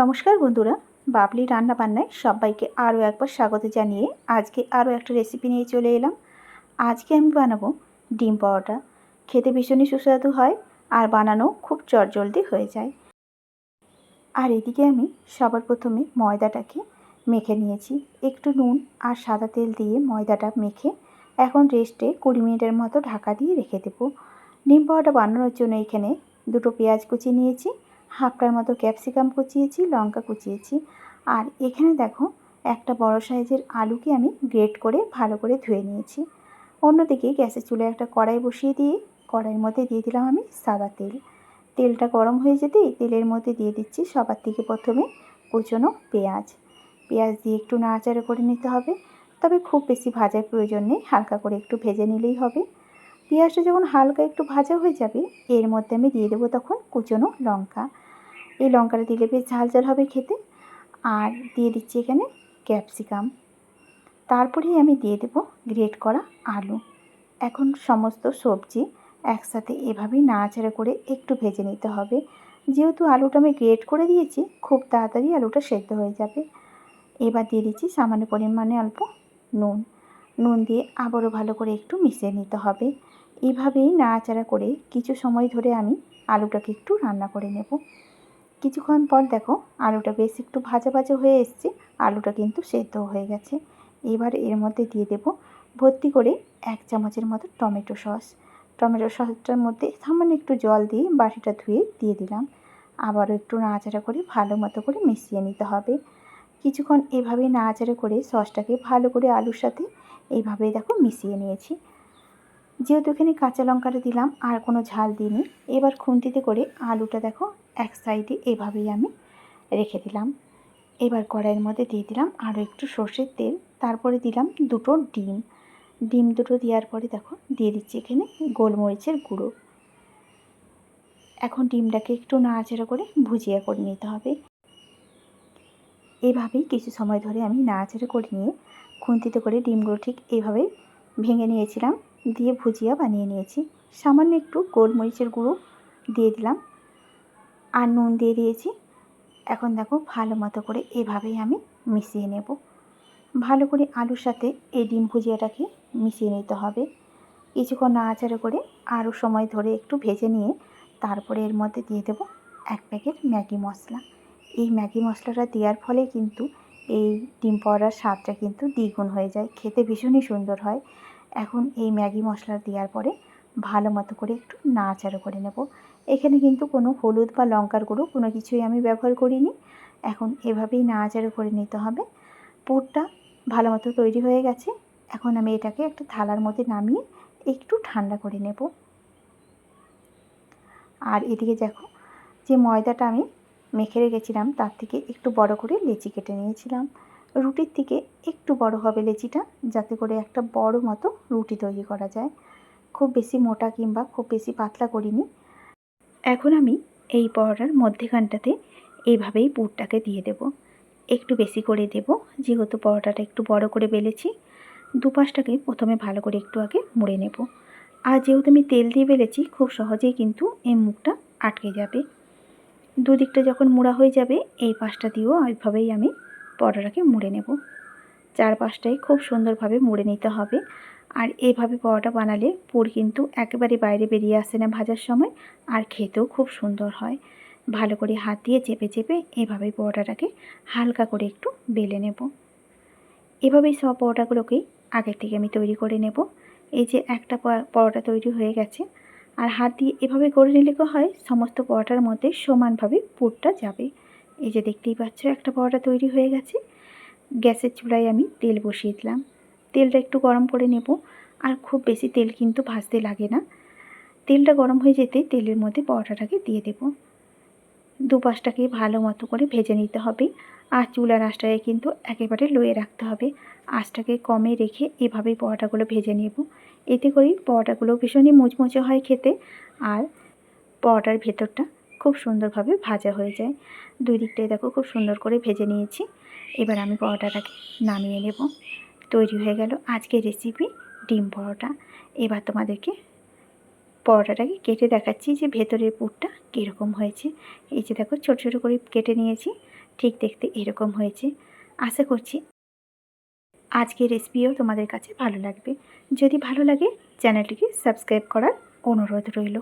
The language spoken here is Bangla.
নমস্কার বন্ধুরা, বাবলি রান্না বান্নায় সবাইকে আরও একবার স্বাগত জানিয়ে আজকে আরও একটা রেসিপি নিয়ে চলে এলাম। আজকে আমি বানাবো ডিম পাওয়াটা খেতে ভীষণই সুস্বাদু হয় আর বানানো খুব চটজলদি হয়ে যায়। আর এদিকে আমি সবার প্রথমে ময়দাটাকে মেখে নিয়েছি। একটু নুন আর সাদা তেল দিয়ে ময়দাটা মেখে এখন রেস্টে কুড়ি মিনিটের মতো ঢাকা দিয়ে রেখে দেবো। ডিম পাওয়াটা বানানোর জন্য এখানে দুটো পেঁয়াজ কুচি নিয়েছি হাফটার মতো ক্যাপসিকাম কুচিয়েছি, লঙ্কা কুচিয়েছি। আর এখানে দেখো, একটা বড় সাইজের আলুকে আমি গ্রেট করে ভালো করে ধুয়ে নিয়েছি। অন্যদিকে গ্যাসের চুলে একটা কড়াই বসিয়ে দিয়ে, কড়াইয়ের মধ্যে দিয়ে দিলাম আমি সাদা তেল। তেলটা গরম হয়ে যেতেই তেলের মধ্যে দিয়ে দিচ্ছি সবার থেকে প্রথমে কুচনো পেঁয়াজ। পেঁয়াজ দিয়ে একটু নাড়াচাড়া করে নিতে হবে, তবে খুব বেশি ভাজার প্রয়োজন নেই, হালকা করে একটু ভেজে নিলেই হবে। পেঁয়াজটা যখন হালকা একটু ভাজা হয়ে যাবে, এর মধ্যে আমি দিয়ে দেবো তখন কুচনো লঙ্কা। এই লঙ্কাটা দিলে বেশ ঝাল ঝাল হবে খেতে। আর দিয়ে দিচ্ছি এখানে ক্যাপসিকাম। তারপরেই আমি দিয়ে দেবো গ্রেট করা আলু। এখন সমস্ত সবজি একসাথে এভাবেই নাড়াচাড়া করে একটু ভেজে নিতে হবে। যেহেতু আলুটা আমি গ্রেট করে দিয়েছি, খুব তাড়াতাড়ি আলুটা সেদ্ধ হয়ে যাবে। এবার দিয়ে দিচ্ছি সামান্য পরিমাণে অল্প নুন। নুন দিয়ে আবারও ভালো করে একটু মিশিয়ে নিতে হবে। এইভাবেই নাড়াচাড়া করে কিছু সময় ধরে আমি আলুটাকে একটু রান্না করে নেব। কিছুক্ষণ পর দেখো, আলুটা বেশ একটু ভাজা ভাজা হয়ে এসছে, আলুটা কিন্তু সেদ্ধ হয়ে গেছে। এবার এর মধ্যে দিয়ে দেব ভর্তি করে এক চামচের মতো টমেটো সস। টমেটো সসটার মধ্যে সামান্য একটু জল দিয়ে বাটিটা ধুয়ে দিয়ে দিলাম। আবারও একটু নাড়াচাড়া করে ভালো মতো করে মিশিয়ে নিতে হবে। কিছুক্ষণ এভাবে নাড়াচাড়া করে সসটাকে ভালো করে আলুর সাথে এইভাবেই দেখো মিশিয়ে নিয়েছি। যেহেতু এখানে কাঁচা লঙ্কাটা দিলাম, আর কোনো ঝাল দিইনি, এবার খুন্তিতে করে আলুটা দেখো এক সাইডে এভাবেই আমি রেখে দিলাম। এবার কড়াইয়ের মধ্যে দিয়ে দিলাম আরও একটু সর্ষের তেল, তারপরে দিলাম দুটো ডিম। ডিম দুটো দেওয়ার পরে দেখো দিয়ে দিচ্ছি এখানে গোলমরিচের গুঁড়ো। এখন ডিমটাকে একটু নাড়াচাড়া করে ভুজিয়া করে নিতে হবে। এভাবেই কিছু সময় ধরে আমি নাড়াচাড়া করে নিয়ে খুন্তিতে করে ডিমগুলো ঠিক এইভাবেই ভেঙে নিয়েছিলাম, দিয়ে ভুজিয়া বানিয়ে নিয়েছি। সামান্য একটু গোলমরিচের গুঁড়ো দিয়ে দিলাম আর নুন দিয়ে দিয়েছি। এখন দেখো ভালো মতো করে এভাবেই আমি মিশিয়ে নেব। ভালো করে আলুর সাথে এই ডিম ভুজিয়াটাকে মিশিয়ে নিতে হবে। কিছুক্ষণ নাড়াচাড়া করে আরও সময় ধরে একটু ভেজে নিয়ে তারপরে এর মধ্যে দিয়ে দেব এক প্যাকেট ম্যাগি মশলা। এই ম্যাগি মশলাটা দেওয়ার ফলে কিন্তু এই ডিম পাউডার স্বাদটা কিন্তু দ্বিগুণ হয়ে যায়। খেতে ভীষণই সুন্দর হয়। এখন এই ম্যাগি মশলা দেওয়ার পরে ভালো মতো করে একটু নাড়াচাড়া করে নেব। এখানে কিন্তু কোনো হলুদ বা লঙ্কার গুঁড়ো কোনো কিছুই আমি ব্যবহার করিনি। এখন এভাবেই নাড়াচাড়া করে নিতে হবে। পুরটা ভালো মতো তৈরি হয়ে গেছে। এখন আমি এটাকে একটা থালার মধ্যে নামিয়ে একটু ঠান্ডা করে নেব। আর এদিকে দেখো যে ময়দাটা আমি মেখে রেখেছিলাম, তার থেকে একটু বড় করে লেচি কেটে নিয়েছিলাম। রুটির থেকে একটু বড় হবে লেচিটা, যাতে করে একটা বড় মতো রুটি তৈরি করা যায়। খুব বেশি মোটা কিংবা খুব বেশি পাতলা করিনি। এখন আমি এই পরোটার মধ্যেখানটাতে এইভাবেই পুরটাকে দিয়ে দেব। একটু বেশি করে দেব, যেহেতু পরোটাটা একটু বড় করে বেলেছি। দুপাশটাকে প্রথমে ভালো করে একটু আগে মুড়ে নেব। আর যেহেতু আমি তেল দিয়ে বেলেছি, খুব সহজেই কিন্তু এই মুখটা আটকে যাবে। দুদিকটা যখন মোড়া হয়ে যাবে, এই পাশটা দিয়েও ওইভাবেই আমি পরোটাটাকে মুড়ে নেব। চারপাশটাই খুব সুন্দরভাবে মুড়ে নিতে হবে। আর এইভাবে পরোটা বানালে পুর কিন্তু একেবারে বাইরে বেরিয়ে আসে না ভাজার সময় আর খেতেও খুব সুন্দর হয়। ভালো করে হাত দিয়ে চেপে চেপে এভাবেই পরোটাটাকে হালকা করে একটু বেলে নেব। এভাবেই সব পরোটাগুলোকেই আগের থেকে আমি তৈরি করে নেব। এই যে একটা পরোটা তৈরি হয়ে গেছে আর হাত দিয়ে এভাবে করে নিলে হয়? সমস্ত পরোটার মধ্যে সমানভাবে পুরটা যাবে। এই যে দেখতেই পাচ্ছ, একটা পরোটা তৈরি হয়ে গেছে। গ্যাসের চুলায় আমি তেল বসিয়ে দিলাম। তেলটা একটু গরম করে নেব। আর খুব বেশি তেল কিন্তু ভাজতে লাগে না। তেলটা গরম হয়ে যেতে তেলের মধ্যে পরোটাটাকে দিয়ে দেব। দুপাশটাকে ভালো মতো করে ভেজে নিতে হবে। আর চুলার আঁচটাকে কিন্তু একেবারে লয়ে রাখতে হবে। আঁচটাকে কমে রেখে এভাবেই পরোটাগুলো ভেজে নেব। এতে করেই পরোটাগুলো ভীষণই মুচমুচে হয় খেতে আর পরোটার ভেতরটা খুব সুন্দরভাবে ভাজা হয়ে যায়। দুই দিকটাই দেখো খুব সুন্দর করে ভেজে নিয়েছি। এবার আমি পরোটাটাকে নামিয়ে নেব। তৈরি হয়ে গেল আজকের রেসিপি ডিম পরোটা। এবার তোমাদেরকে পরোটাটাকে কেটে দেখাচ্ছি যে ভেতরের পুরটা কীরকম হয়েছে। এই যে দেখো ছোটো ছোটো করে কেটে নিয়েছি, ঠিক দেখতে এরকম হয়েছে। আশা করছি আজকের রেসিপিও তোমাদের কাছে ভালো লাগবে। যদি ভালো লাগে চ্যানেলটিকে সাবস্ক্রাইব করার অনুরোধ রইল।